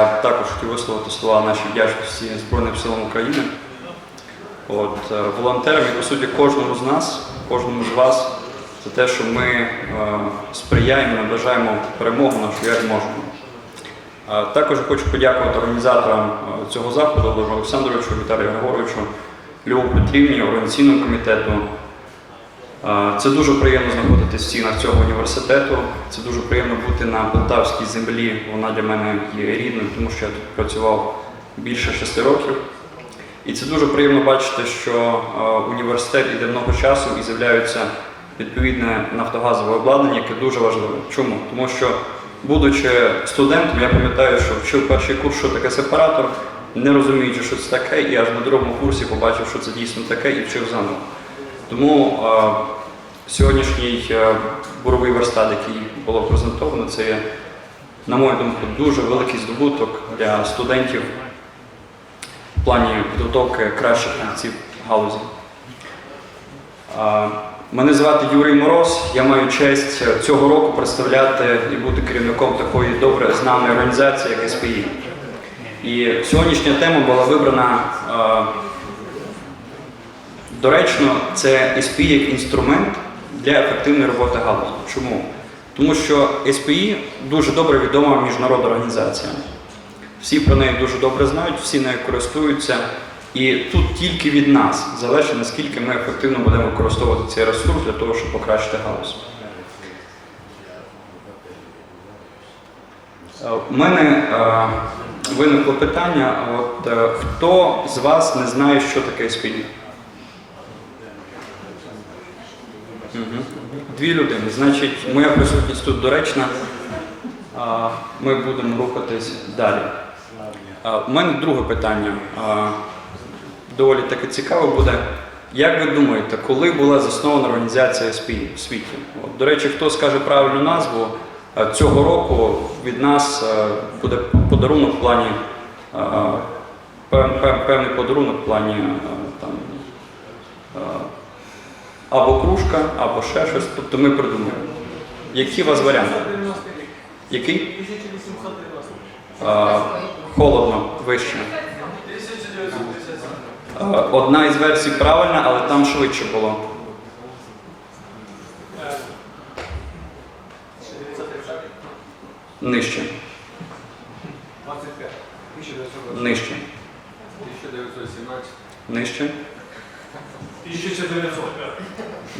я також хотів висловити слова нашої вдячності Збройним силам України. От, е, волонтерам і по суті кожному з нас, кожному з вас за те, що ми е, сприяємо, наближаємо перемогу нашу, як можемо. Також хочу подякувати організаторам е, цього заходу Олександровичу, Віталію Григоровичу, Львову Петрівні, організаційному комітету. Це дуже приємно знаходитися в стінах цього університету. Це дуже приємно бути на полтавській землі. Вона для мене є рідною, тому що я тут працював більше шести років. І це дуже приємно бачити, що університет іде много часу і з'являється відповідне нафтогазове обладнання, яке дуже важливе. Чому? Тому що, будучи студентом, я пам'ятаю, що вчив перший курс, що таке сепаратор, не розуміючи, що це таке, і аж на другому курсі побачив, що це дійсно таке, і вчив заново. Тому е, сьогоднішній е, буровий верстат, який було презентовано, це на мою думку, дуже великий здобуток для студентів в плані підготовки кращих фахівців галузі. А, Мене звати Юрій Мороз. Я маю честь цього року представляти і бути керівником такої добре знаної організації, як СПІ. І сьогоднішня тема була вибрана а, доречно, це СПІ як інструмент для ефективної роботи галузі. Чому? Тому що СПІ дуже добре відома міжнародна організація. Всі про неї дуже добре знають, всі нею користуються. І тут тільки від нас залежить, наскільки ми ефективно будемо використовувати цей ресурс для того, щоб покращити галузь. У мене е, виникло питання: от, е, хто з вас не знає, що таке СПІ? Дві людини. Значить, моя присутність тут доречна. Ми будемо рухатись далі. У мене друге питання. Доволі таке цікаве буде. Як ви думаєте, коли була заснована організація СПІ в світі? От, до речі, хто скаже правильну назву, цього року від нас буде подарунок в плані пев- пев- певний подарунок в плані е, там, е, або кружка, або ще щось. Тобто ми придумаємо. Які у вас варіанти? Який? Е, Холодно, вище. Е, Одна із версій правильна, але там швидше було. Нижче. 25. 1920. Нижче. 1917. Нижче. 1900.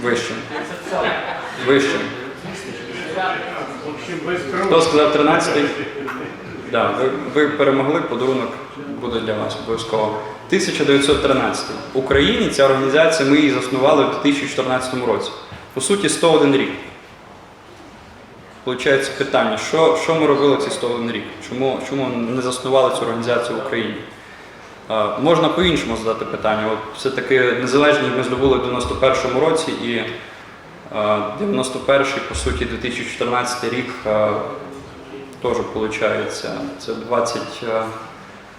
Вище. Вище. Хто сказав 13-й? Да, ви, ви перемогли, подарунок буде для вас обов'язково. 1913. В Україні ця організація, ми її заснували в 2014 році. По суті, 101 рік. Получається питання, що, що ми робили ці 101 рік? Чому, чому не заснували цю організацію в Україні? Е, Можна по-іншому задати питання. Все-таки незалежність ми здобули в 91-му році і 91-й, по суті, 2014 рік е, теж виходить, це 20, е,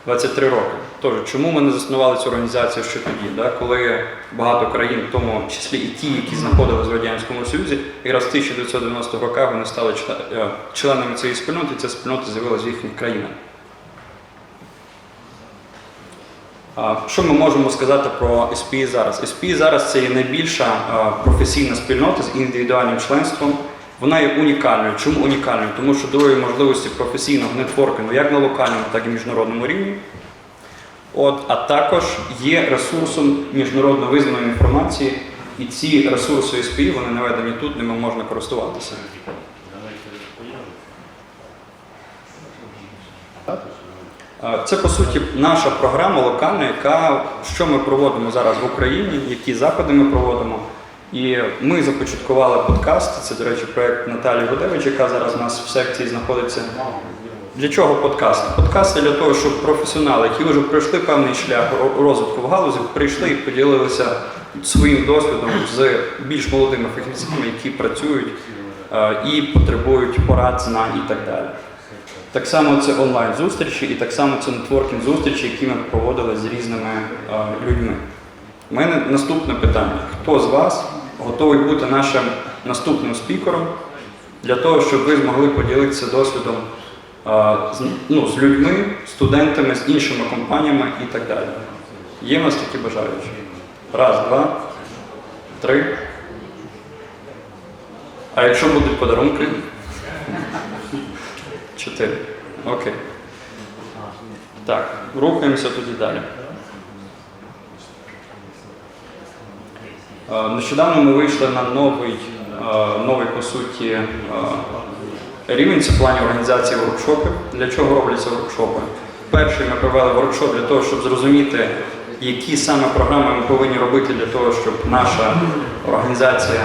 23 роки. Тож, чому ми не заснували цю організацію ще тоді, да? коли багато країн, в тому числі і ті, які знаходилися в Радянському Союзі, якраз в 1990-х роках вони стали е, членами цієї спільноти, і ця спільнота з'явилася в їхніх країнах. А, Що ми можемо сказати про СПІ зараз? СПІ зараз це є найбільша професійна спільнота з індивідуальним членством. Вона є унікальною. Чому унікальною? Тому що другої можливості професійного нетворкінгу як на локальному, так і міжнародному рівні. От, а також є ресурсом міжнародно визнаної інформації, і ці ресурси СПІ вони наведені тут, ними можна користуватися. Е, Це по суті наша програма локальна, яка що ми проводимо зараз в Україні, які заходи ми проводимо. І ми започаткували подкаст. Це, до речі, проект Наталії Гудевич, яка зараз у нас в секції знаходиться. Для чого подкаст? Подкаст для того, щоб професіонали, які вже пройшли певний шлях розвитку в галузі, прийшли і поділилися своїм досвідом з більш молодими фахівцями, які працюють і потребують порад, знань і так далі. Так само це онлайн-зустрічі, і так само це нетворкінг зустрічі, які ми проводили з різними е, людьми. У мене наступне питання: хто з вас готовий бути нашим наступним спікером для того, щоб ви змогли поділитися досвідом з, ну, з людьми, студентами, з іншими компаніями і так далі. Є в нас такі бажаючі? Раз, два, три. А якщо будуть подарунки? Чотири. Окей. Так, рухаємося тоді далі. Е, Нещодавно ми вийшли на новий, е, новий по суті, е, рівень це в плані організації воркшопів. Для чого робляться воркшопи? Перший ми провели воркшоп для того, щоб зрозуміти, які саме програми ми повинні робити для того, щоб наша організація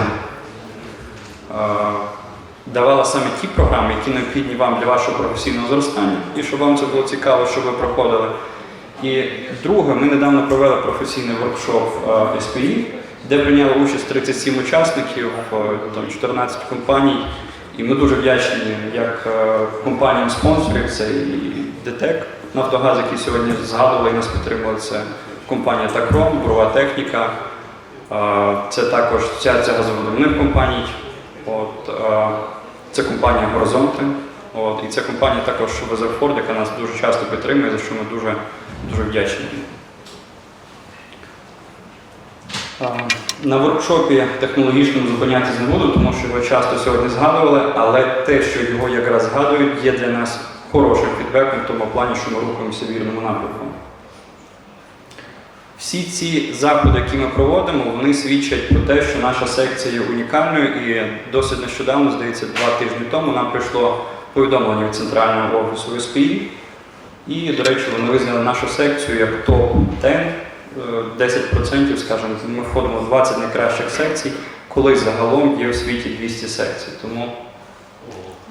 давала саме ті програми, які необхідні вам для вашого професійного зростання, і щоб вам це було цікаво, щоб ви проходили. І друге, ми недавно провели професійний воркшоп е, SPE, де прийняло участь 37 учасників, е, там 14 компаній. І ми дуже вдячні як е, компаніям спонсорів, це і ДТЕК, Нафтогаз, які сьогодні згадували і нас підтримували. Це компанія Такром, Бурова Техніка. Це також Асоціація газовидобувних компаній. От, е, це компанія Горизонти. От, і це компанія також Везерфорд, яка нас дуже часто підтримує, за що ми дуже, дуже вдячні. Е, На воркшопі технологічному зупинятися не буду, тому що його часто сьогодні згадували, але те, що його якраз згадують, є для нас хорошим фідбеком в тому плані, що ми рухаємося в вірному напрямку. Всі ці заходи, які ми проводимо, вони свідчать про те, що наша секція є унікальною і досить нещодавно, здається, два тижні тому нам прийшло повідомлення від центрального офісу СПІ. І, до речі, вони визнали нашу секцію як топ-10, е, 10%, скажімо, ми входимо в 20 найкращих секцій, коли загалом є в світі 200 секцій. Тому,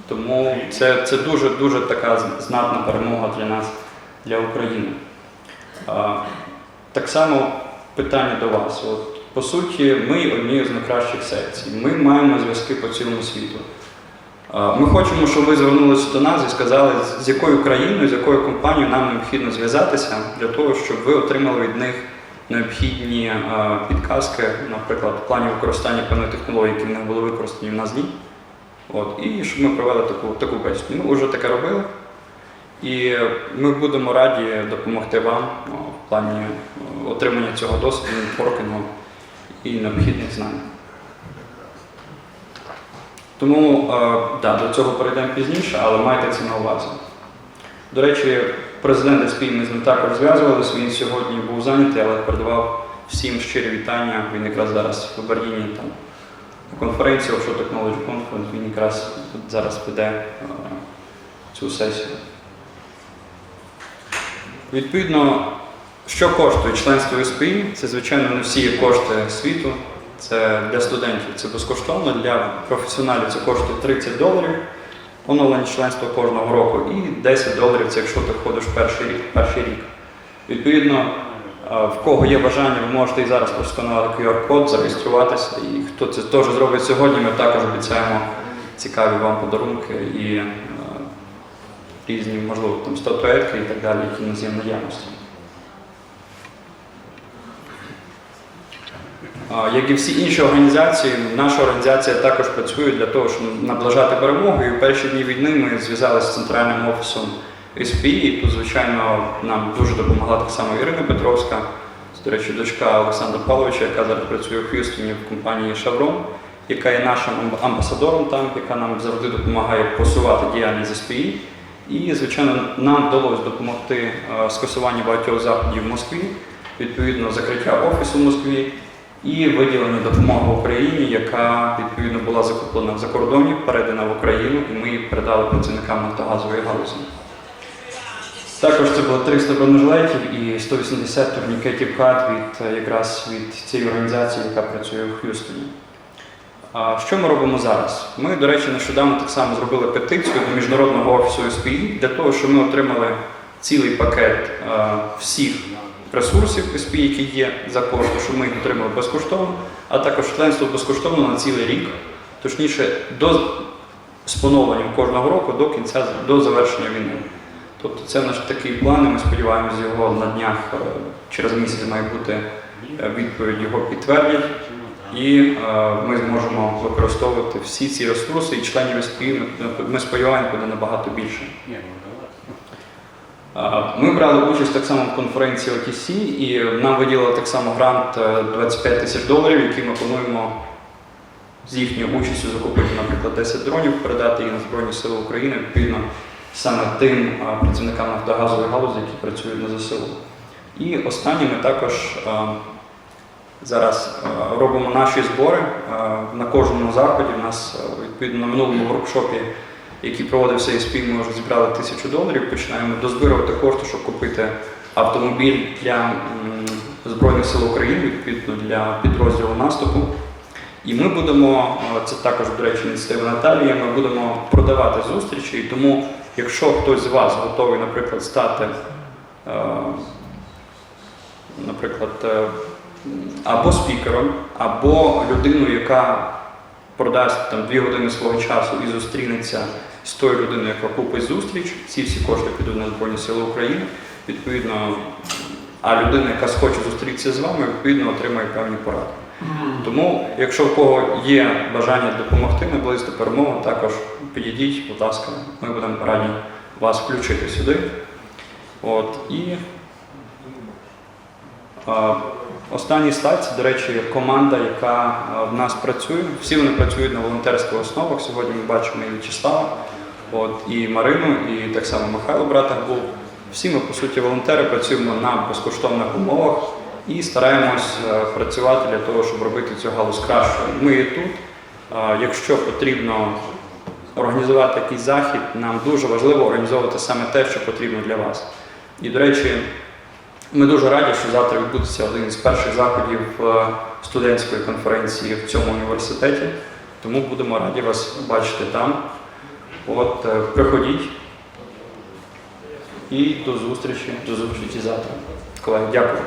тому це, це дуже, дуже така знатна перемога для нас, для України. Так само питання до вас. От, по суті, ми одні з найкращих секцій. Ми маємо зв'язки по цілому світу. Ми хочемо, щоб ви звернулися до нас і сказали, з- якою країною, з якою компанією нам необхідно зв'язатися для того, щоб ви отримали від них необхідні підказки, наприклад, в плані використання певних технологій, які них були використані в нас ні. От, і щоб ми провели таку, таку бесіду. Ми вже таке робили. І ми будемо раді допомогти вам плані отримання цього досвіду, нетворкінгу і необхідних знань. Тому е, да, до цього перейдемо пізніше, але майте це на увазі. До речі, президент СПІ ми з ним також зв'язувалися. Він сьогодні був зайнятий, але передавав всім щирі вітання. Він якраз зараз в Берліні там на конференції Offshore Technology Conference, він якраз зараз веде е, цю сесію. Відповідно, що коштує членство СПІ? Це, звичайно, не всі кошти світу. Це для студентів це безкоштовно, для професіоналів це коштує 30 доларів. Оновлення членства кожного року і 10 доларів це якщо ти входиш перший рік. Перший рік. Відповідно, е, в кого є бажання, ви можете і зараз просканувати QR-код, зареєструватися. І хто це теж зробить сьогодні, ми також обіцяємо цікаві вам подарунки і е, різні, можливо, там статуетки і так далі, які нас є наявності. Як і всі інші організації, наша організація також працює для того, щоб наближати перемогу. І в перші дні війни ми зв'язалися з центральним офісом СПІ. І тут, звичайно, нам дуже допомогла так само Ірина Петровська, до речі, дочка Олександра Павловича, яка зараз працює в Х'юстоні в компанії Chevron, яка є нашим амбасадором там, яка нам завжди допомагає просувати діяльність СПІ. І, звичайно, нам вдалося допомогти скасуванню багатьох заходів в Москві, відповідно, закриття офісу в Москві і виділення допомоги Україні, яка відповідно була закуплена в закордоні, передана в Україну, і ми її передали працівникам нафтогазової галузі. Також це було 300 бронежилетів і 180 турнікетів КАД від е, якраз від цієї організації, яка працює в Х'юстоні. Що ми робимо зараз? Ми, до речі, нещодавно так само зробили петицію до міжнародного офісу СПІ для того, щоб ми отримали цілий пакет е, всіх ресурсів СПІ, які є за кошти, щоб ми їх отримали безкоштовно, а також членство безкоштовно на цілий рік, точніше, до з кожного року до кінця до завершення війни. Тобто це наш такий план, і ми сподіваємося, його на днях е, через місяць має бути е, відповідь, його підтвердять. і е, ми зможемо використовувати всі ці ресурси і членів СПІ ми, ми сподіваємося буде набагато більше. Е, Ми брали участь так само в конференції OTC і нам виділили так само грант е, 25 тисяч доларів, який ми плануємо з їхньою участю закупити, наприклад, 10 дронів, передати їх на Збройні Сили України, відповідно саме тим е, працівникам нафтогазової галузі, які працюють на ЗСУ. І останнє ми також е, зараз е, робимо наші збори е, на кожному заході. У нас е, відповідно на минулому воркшопі, який проводився ІСП, ми вже зібрали тисячу доларів. Починаємо дозбирувати кошти, щоб купити автомобіль для Збройних сил України, відповідно для підрозділу наступу. І ми будемо, е, це також, до речі, ініціатива Наталії, ми будемо продавати зустрічі. І тому, якщо хтось з вас готовий, наприклад, стати, е, наприклад, е, або спікером, або людиною, яка продасть там дві години свого часу і зустрінеться з тою людиною, яка купить зустріч, ці всі кошти підуть на Збройні Сили України. Відповідно, а людина, яка схоче зустрітися з вами, відповідно отримає певні поради. Тому, якщо в кого є бажання допомогти наблизити перемогу, також підійдіть, будь ласка, ми будемо раді вас включити сюди. От, і останній слайд це, до речі, команда, яка е, в нас працює. Всі вони працюють на волонтерських основах. Сьогодні ми бачимо і В'ячеслава, і Марину, і так само Михайло Братах був. Всі ми, по суті, волонтери працюємо на безкоштовних умовах і стараємось е, працювати для того, щоб робити цю галузь кращою. Ми є тут. Е, Якщо потрібно організувати якийсь захід, нам дуже важливо організовувати саме те, що потрібно для вас. І, до речі, ми дуже раді, що завтра відбудеться один із перших заходів е, студентської конференції в цьому університеті. Тому будемо раді вас бачити там. От, е, приходіть. І до зустрічі, до зустрічі завтра. Колеги, дякую.